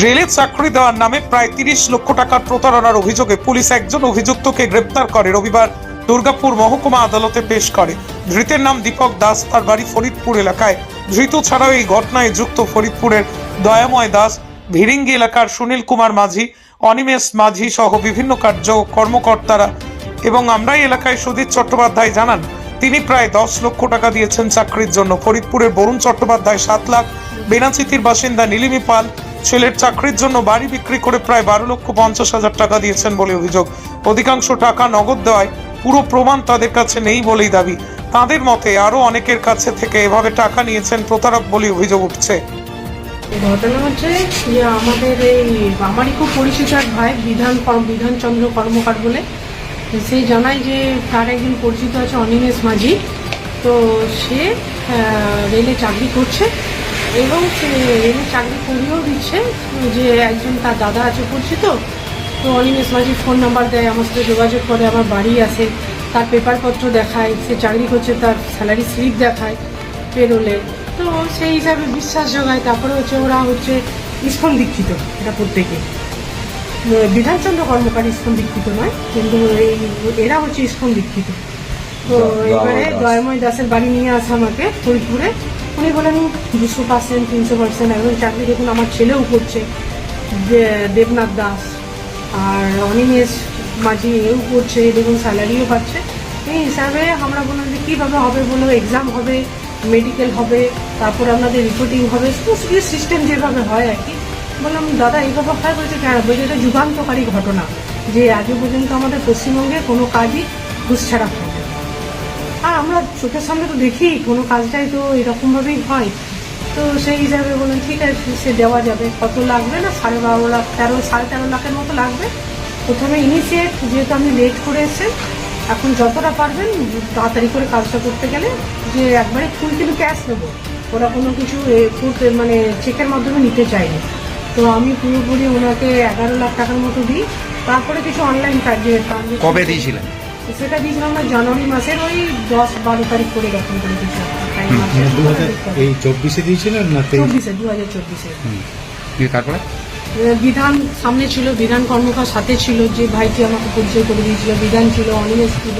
রেলে চাকরি দেওয়ার নামে প্রায় তিরিশ লক্ষ টাকার প্রতারণার অভিযোগে পুলিশ একজন অভিযুক্তকে গ্রেপ্তার করে। রবিবার দুর্গাপুর মহকুমা আদালতে পেশ করে। ধৃতের নাম দীপক দাস, তার বাড়ি ফরিদপুর এলাকায়। ধৃত ছাড়াও এই ঘটনায় যুক্ত ফরিদপুরের দয়াময় দাস, ভিরিঙ্গি এলাকার সুনীল কুমার মাঝি, অনিমেষ মাঝি সহ বিভিন্ন কার্য কর্মকর্তারা এবং আমরাই এলাকায় সুধীর চট্টোপাধ্যায় জানান, তিনি প্রায় দশ লক্ষ টাকা দিয়েছেন চাকরির জন্য। ফরিদপুরের বরুণ চট্টোপাধ্যায় সাত লাখ, বেনাচিতির বাসিন্দা নীলিমি পাল ছেলের চাকরির জন্য বাড়ি বিক্রি করে প্রায় বারো লক্ষ পঞ্চাশ হাজার টাকা দিয়েছেন বলে অভিযোগ। অধিকাংশ টাকা নগদ দেওয়ায় পুরো প্রমাণ তাদের কাছে নেই বলেই দাবি। তাদের মতে আরও অনেকের কাছে থেকে এভাবে টাকা নিয়েছেন প্রতারক বলে অভিযোগ উঠছে। ঘটনা হচ্ছে যে আমাদের এই আমারই খুব পরিচিত এক ভাই বিধান বিধানচন্দ্র কর্মকার বলে। সেই জানায় যে তার একজন পরিচিত আছে অনিমেষ মাঝি। তো সে রেলে চাকরি করছে। এবং রেলে চাকরি করিয়েও দিচ্ছে যে একজন তার দাদা আছে পরিচিত তো অনিমেষ মাঝি ফোন নাম্বার দেয় আমার সাথে যোগাযোগ করে আমার বাড়ি আসে তার পেপারপত্র দেখায় সে চাকরি করছে তার স্যালারি স্লিপ দেখায় পেরোলে তো সেই হিসাবে বিশ্বাস জোগায় তারপরে হচ্ছে ওরা হচ্ছে ইস্কন দীক্ষিত এটা প্রত্যেকে। বিধানচন্দ্র কর্মকার ইস্কন দীক্ষিত নয় কিন্তু এই এরা হচ্ছে ইস্কন দীক্ষিত। তো এবারে দয়াময় দাসের বাড়ি নিয়ে আসে আমাকে ফরিদপুরে। উনি বলেন দুশো পার্সেন্ট তিনশো পার্সেন্ট একজন চাকরি দেখুন আমার ছেলেও করছে দেবনাথ দাস আর অনিমেষ মাঝি এও করছে, দেখুন স্যালারিও পাচ্ছে। এই হিসাবে আমরা বললাম যে কীভাবে হবে বলো এক্সাম হবে মেডিকেল হবে, তারপর আপনাদের রিপোর্টিং হবে সিস্টেম যেভাবে হয় আর কি। বললাম, দাদা, এইভাবে হয় বলছে কেন? বলছে এটা যুগান্তকারী ঘটনা। যে আজও পর্যন্ত আমাদের পশ্চিমবঙ্গে কোনো কাজই ঘুষ ছাড়া। আর আমরা চোখের সামনে তো দেখি কোনো কাজটাই তো এরকমভাবেই হয়। তো সেই হিসাবে বললাম ঠিক আছে সে দেওয়া যাবে। কত লাগবে না? সাড়ে বারো লাখ তেরো সাড়ে তেরো লাখের মতো লাগবে। প্রথমে ইনিশিয়েট যেহেতু আপনি লেট করে এসেছেন এখন যতটা পারবেন তাড়াতাড়ি করে কাজটা করতে গেলে যে একবারে ফুল কিন্তু ক্যাশ নেব। ওরা কোনো কিছু এ, ফুট মানে চেকের মাধ্যমে নিতে চায়নি। তো আমি পুরোপুরি ওনাকে এগারো লাখ টাকার মতো দিই। তারপরে কিছু অনলাইন কাজে কবে দিয়েছিলেন? সেটা দিয়েছিলাম আমরা জানুয়ারি মাসের ওই দশ বারো তারিখ করে করে দিয়েছিলাম মানে দু হাজার এই চব্বিশে দিয়েছিলেন না চব্বিশে দু হাজার চব্বিশে তারপরে? বিধান সামনে ছিল বিধান কর্মকার সাথে ছিল যে ভাইটি আমাকে পরিচয় করে দিয়েছিল বিধান ছিল অনিমেষ ছিল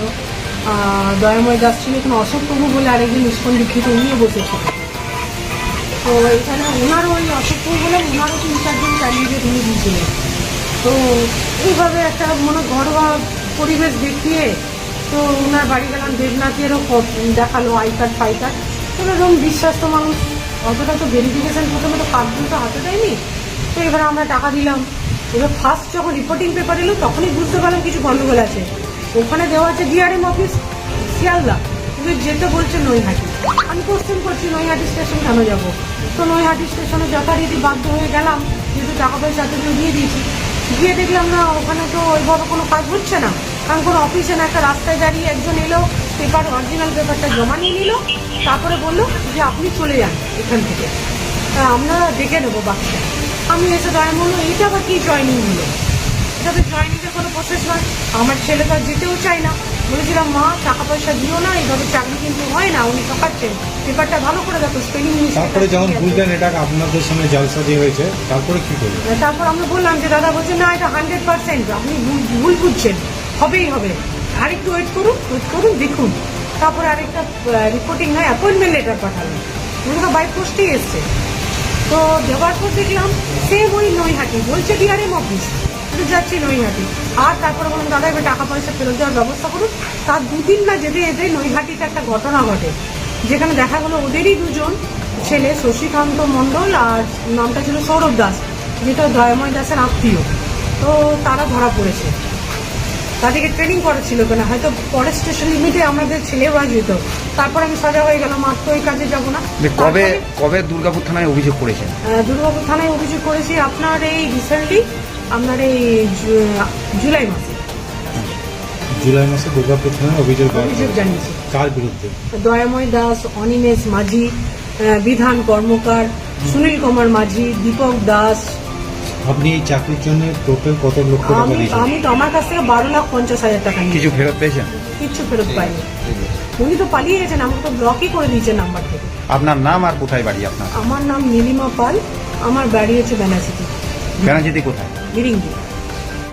দয়াময় দাস ছিল এখানে অশোক প্রভু বলে আরেকজন ইস্কন দীক্ষিত উনিও বসেছিল। তো এখানে ওনারও ওই অশোক প্রভু বলে ওনারও তিন চারজন ক্যান্ডিডেট উনি দিয়েছিলেন। তো এইভাবে একটা মনে ঘরোয়া পরিবেশ দেখিয়ে তো ওনার বাড়ি গেলাম দেবনাথেরও দেখাল আই কার্ড ফাই কার্ড। এরকম বিশ্বাস তো মানুষ, অতটা তো ভেরিফিকেশান প্রথমে তো কার্ডগুলো তো হাতে দেয়নি। তো এবার আমরা টাকা দিলাম। এবার ফার্স্ট যখন রিপোর্টিং পেপার এলো, তখনই বুঝতে পারলাম কিছু গন্ডগোল আছে। ওখানে দেওয়া আছে ডিআরএম অফিস শিয়ালদা। তুমি যেতে বলছে নৈহাটি। আমি কোশ্চেন করছি, নৈহাটি স্টেশন কেন যাব? তো নৈহাটি স্টেশনে যথারীতি বাধ্য হয়ে গেলাম, যেহেতু টাকা পয়সা তো দিয়ে দিয়েছি। গিয়ে দেখলাম না, ওখানে তো ওইভাবে কোনো কাজ হচ্ছে না। কারণ কোনো অফিসে না, একটা রাস্তায় দাঁড়িয়ে একজন এলো পেপার অরিজিনাল পেপারটা জমা নিয়ে নিল, তারপরে বলল যে আপনি চলে যান এখান থেকে। তা আমরা দেখে নেব বাকিটা। আমি এসে দাঁড়িয়ে বলল, এইটা আবার কি জয়নিং হলো এটা তো জয়নিংয়ের কোনো প্রসেস নয়। আমার ছেলে তো আর যেতেও চায় না। বলেছিলাম মা টাকা পয়সা দিও না এইভাবে চাকরি কিন্তু হয় না। উনি ঠকাচ্ছেন পেপারটা ভালো করে দেখো স্পেলিং তারপরে যখন বুঝলেন এটা আপনাদের সঙ্গে জালসাজি হয়েছে তারপরে কি করলেন? তারপর আমরা বললাম যে দাদা বলছে না এটা হান্ড্রেড পার্সেন্ট আপনি ভুল- বুঝছেন। হবেই হবে। আরেকটু ওয়েট করুন ওয়েট করুন দেখুন। তারপরে আরেকটা রিপোর্টিং হয় অ্যাপয়েন্টমেন্ট লেটার পাঠালেন ওগুলো বাই পোস্টেই এসছে। তো দেওয়ার পর দেখলাম সেম ওই নৈহাটি বলছে ডিআরএম অফিস কিন্তু যাচ্ছি নৈহাটি। আর তারপরে বললাম দাদা এবার টাকা পয়সা ফেরত দেওয়ার ব্যবস্থা করুন। তার দুদিন না যেতে যেতে নৈহাটিতে একটা ঘটনা ঘটে যেখানে দেখা গেলো ওদেরই দুজন ছেলে শশীকান্ত মণ্ডল আর নামটা ছিল সৌরভ দাস যেটা দয়াময় দাসের আত্মীয়। তো তারা ধরা পড়েছে। তাদেরকে ট্রেনিং করা ছিল কেনা হয়তো পরের স্টেশন লিমিটে আমাদের ছেলেও আজ যেত তারপর আমি সাজা হয়ে গেলাম আর তো ওই কাজে যাব না। কবে কবে দুর্গাপুর থানায় অভিযোগ করেছেন? দুর্গাপুর থানায় অভিযোগ করেছি আপনার এই রিসেন্টলি আপনার এই জুলাই মাসে। জুলাই মাসে দুর্গাপুর থানায় অভিযোগ অভিযোগ। জানিয়েছি। কার বিরুদ্ধে? দয়াময় দাস অনিমেষ মাঝি বিধান কর্মকার সুনীল কুমার মাঝি দীপক দাস। আপনি এই চাকরির জন্য টোটাল কত লক্ষ টাকা আমি দিয়েছেন? আমি তো আমার কাছ থেকে বারো লাখ পঞ্চাশ হাজার টাকা কিছু ফেরত পেয়েছেন? কিচ্ছু ফেরত পাইনি। উনি তো পালিয়ে গেছেন আমাকে তো ব্লকই করে দিয়েছে নাম্বার থেকে। আপনার নাম আর কোথায় বাড়ি আপনার? আমার নাম নীলিমা পাল আমার বাড়ি হচ্ছে বেনাসিটি ব্যানার্জিতে কোথায়? মিরিঙ্গি